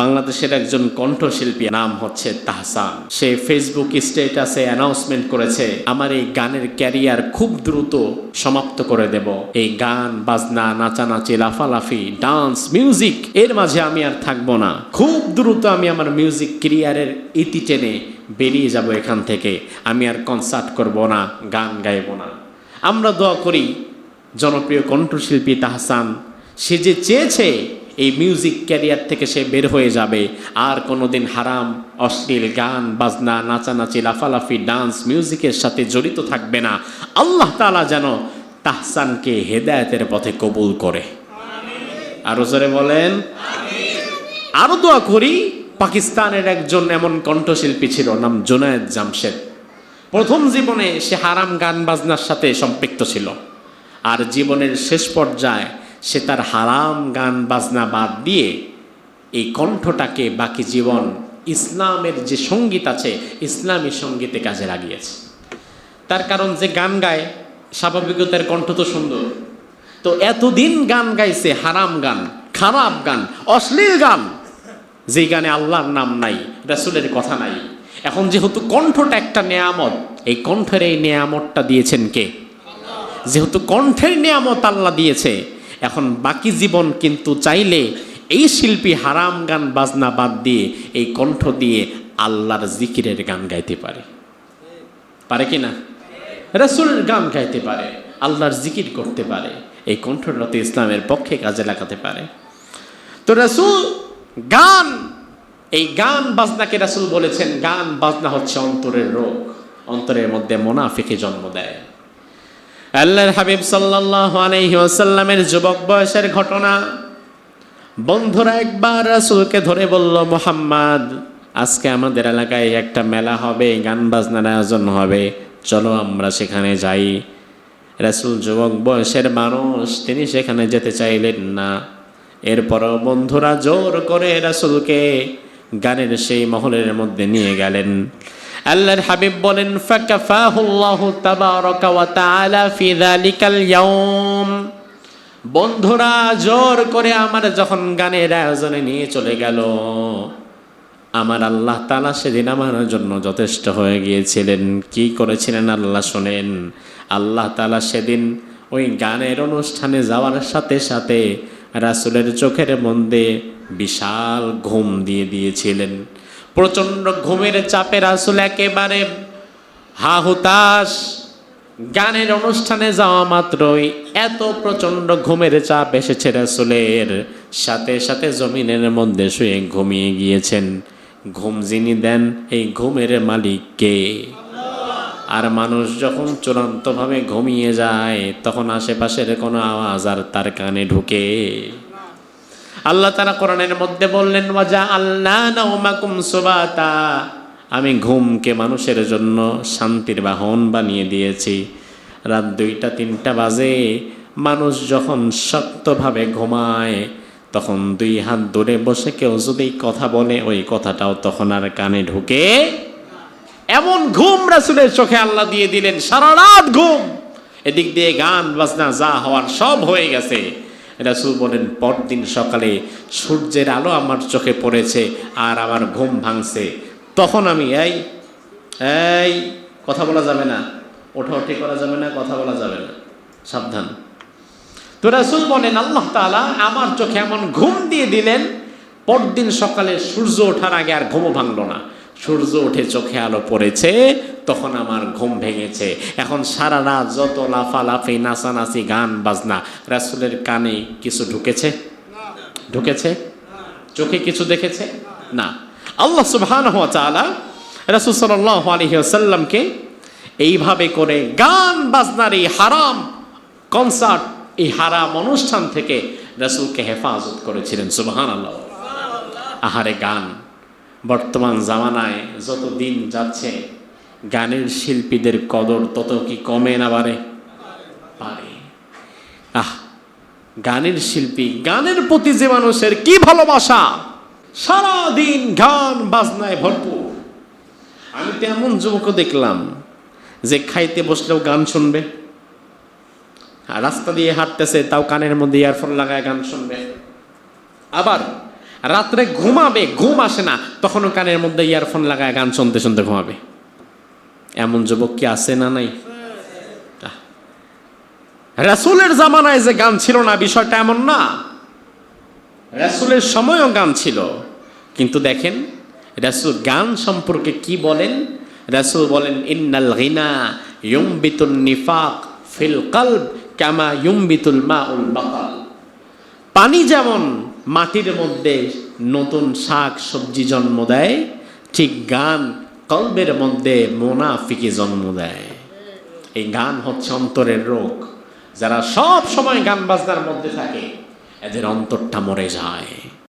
বাংলাদেশের একজন কণ্ঠশিল্পী নাম হচ্ছে তাহসান। সে ফেসবুক স্টেটাসে অ্যানাউন্সমেন্ট করেছে, আমার এই গানের ক্যারিয়ার খুব দ্রুত সমাপ্ত করে দেব। এই গান, বাজনা, নাচানাচি, লাফালাফি ডান্স মিউজিক এর মাঝে আমি আর থাকব না। খুব দ্রুত আমি আমার মিউজিক ক্যারিয়ারের ইতি টেনে বেরিয়ে যাব এখান থেকে। আমি আর কনসার্ট করব না, গান গাইব না। আমরা দোয়া করি, জনপ্রিয় কণ্ঠশিল্পী তাহসান, সে যে চেয়েছে এই মিউজিক ক্যারিয়ার থেকে সে বের হয়ে যাবে। আর কোনোদিন হারাম, অশ্লীল গান, বাজনা, নাচানাচি, লাফালাফি ডান্স মিউজিকের সাথে জড়িত থাকবে না। আল্লাহ তালা যেন তাহসানকে হেদায়েতের পথে কবুল করে। আরও জোরে বলেন আরও দোয়া করি, পাকিস্তানের একজন এমন কণ্ঠশিল্পী ছিল, নাম জোনায়েদ জামশেদ। প্রথম জীবনে সে হারাম গান, বাজনার সাথে সম্পৃক্ত ছিল। আর জীবনের শেষ পর্যায়ে সে তার হারাম গান বাজনা বাদ দিয়ে এই কণ্ঠটাকে বাকি জীবন ইসলামের যে সংগীত আছে, ইসলামী সঙ্গীতে কাজে লাগিয়েছে। তার কারণ যে গান গায়, স্বাভাবিকতার কণ্ঠ তো সুন্দর। তো এতদিন গান গাইছে হারাম গান, খারাপ গান, অশ্লীল গান যে গানে আল্লাহর নাম নাই, রাসুলের কথা নাই। এখন যেহেতু কণ্ঠটা একটা নেয়ামত, এই কণ্ঠের এই নেয়ামতটা দিয়েছেন কে? যেহেতু কণ্ঠের নেয়ামত আল্লাহ দিয়েছে এখন বাকি জীবন কিন্তু চাইলে এই শিল্পী হারাম গান বাজনা বাদ দিয়ে এই কণ্ঠ দিয়ে আল্লাহর জিকিরের গান গাইতে পারে। পারে কি না? রাসুলের গান গাইতে পারে, আল্লাহর জিকির করতে পারে, এই কণ্ঠটা তো ইসলামের পক্ষে কাজে লাগাতে পারে। তো রাসুল গান, এই গান বাজনাকে রাসুল বলেছেন, গান বাজনা হচ্ছে অন্তরের রোগ, অন্তরের মধ্যে মোনাফিকে জন্ম দেয়। আল্লাহর হাবিব সাল্লাল্লাহু আলাইহি ওয়াসাল্লামের যুবক বয়সের ঘটনা। বন্ধুরা, একবার রাসূলকে ধরে বলল, মোহাম্মদ, আজকে আমাদের এলাকায় একটা মেলা হবে, গান বাজনার আয়োজন হবে। চলো আমরা সেখানে যাই। রাসূল যুবক বয়সের মানুষ, তিনি সেখানে যেতে চাইলেন না। এরপরও বন্ধুরা জোর করে রাসূলকে গানের সেই মহলের মধ্যে নিয়ে গেলেন। আল্লাহর হাবিব বলেন বন্ধুরা, জোর করে আমার যখন গানের আয়োজনে নিয়ে চলে গেল, আমার আল্লাহ তালা সেদিন আমার জন্য যথেষ্ট হয়ে গিয়েছিলেন। কি করেছিলেন আল্লাহ শোনেন? আল্লাহ তালা সেদিন ওই গানের অনুষ্ঠানে যাওয়ার সাথে সাথে রাসুলের চোখের মধ্যে বিশাল ঘুম দিয়ে দিয়েছিলেন। প্রচণ্ড ঘুমের চাপে রাসুল একেবারে হা হুতাশ গানের অনুষ্ঠানে যাওয়া মাত্রই এত প্রচণ্ড ঘুমের চাপ এসেছে রাসুলের। সাথে সাথে জমিনের মধ্যে শুয়ে ঘুমিয়ে গিয়েছেন। ঘুম যিনি দেন এই ঘুমের মালিককে। আর মানুষ যখন চূড়ান্তভাবে ঘুমিয়ে যায়, তখন আশেপাশের কোনো আওয়াজ আর তার কানে ঢুকে। আল্লাহ তারা কোরআনের মধ্যে বললেন, ওয়াজা আল্লাহ নাউমাকুম সুবাতা। আমি ঘুমকে মানুষের জন্য শান্তির বাহন বানিয়ে দিয়েছি। রাত দুইটা, তিনটা বাজে। মানুষ যখন শক্তভাবে ঘুমায়, তখন দুই হাত দূরে বসে কেউ যদি কথা বলে, ওই কথাটাও তখন আর কানে ঢুকে এমন ঘুম রাসুলের চোখে আল্লাহ দিয়ে দিলেন, সারা রাত ঘুম। এদিক দিয়ে গান, বাজনা, যা হওয়ার সব হয়ে গেছে। রাসুল বলেন, পরদিন সকালে সূর্যের আলো আমার চোখে পড়েছে আর আমার ঘুম ভাঙছে। তখন আমি, এই এই, কথা বলা যাবে না। ওঠা ওঠাউঠি করা যাবে না, কথা বলা যাবে না। সাবধান। তো রাসুল বলেন, আল্লাহ তাআলা আমার চোখে এমন ঘুম দিয়ে দিলেন, পরদিন সকালে সূর্য ওঠার আগে আর ঘুমও ভাঙল না। সূর্য উঠে চোখে আলো পড়েছে তখন আমার ঘুম ভেঙেছে। এখন সারা রাত যত লাফালাফি, নাচানাচি, গান, বাজনা, রাসুলের কানে কিছু ঢুকেছে? ঢুকেছে? চোখে কিছু দেখেছে? না। আল্লাহ সুবহান হওয়া চালা রাসুল সাল্লাহ আলহিহাসাল্লামকে এইভাবে করে গান, বাজনার এই হারাম কনসার্ট এই হারাম অনুষ্ঠান থেকে রাসুলকে হেফাজত করেছিলেন। সুবহান আল্লাহ আহারে গান, বর্তমান জামানায় যত দিন যাচ্ছে গানের শিল্পীদের কদর তত কি কমে না বাড়ে? পারে আহ, গানের শিল্পী, গানের প্রতি যে মানুষের কি ভালোবাসা? সারাদিন গান বাজনায় ভরপুর। আমি তো এমন যুবকও দেখলাম যে খাইতে বসলেও গান শুনবে, আর রাস্তা দিয়ে হাঁটতেছে তাও কানের মধ্যে ইয়ারফোন লাগায় গান শুনবে। আবার রাত্রে ঘুমাবে, ঘুম আসে না, তখনও কানের মধ্যে ইয়ারফোন লাগায় গান শুনতে শুনতে ঘুমাবে। এমন যুবক কি আছে না নাই। রাসূলের জামানায় যে গান ছিল না, বিষয়টা এমন না। রাসুলের সময়ও গান ছিল। কিন্তু দেখেন, রাসূল গান সম্পর্কে কি বলেন? রাসূল বলেন, ইন্নাল গিনা ইউমবিতুন নিফাক ফিল কলব কামা ইউমবিতুল মাউল বাকাল পানি যেমন মাটির মধ্যে নতুন শাক সবজি জন্ম দেয়, ঠিক গান কলবের মধ্যে মোনাফিকে জন্ম দেয়। এই গান হচ্ছে অন্তরের রোগ। যারা সব সময় গান বাজনার মধ্যে থাকে, এদের অন্তরটা মরে যায়।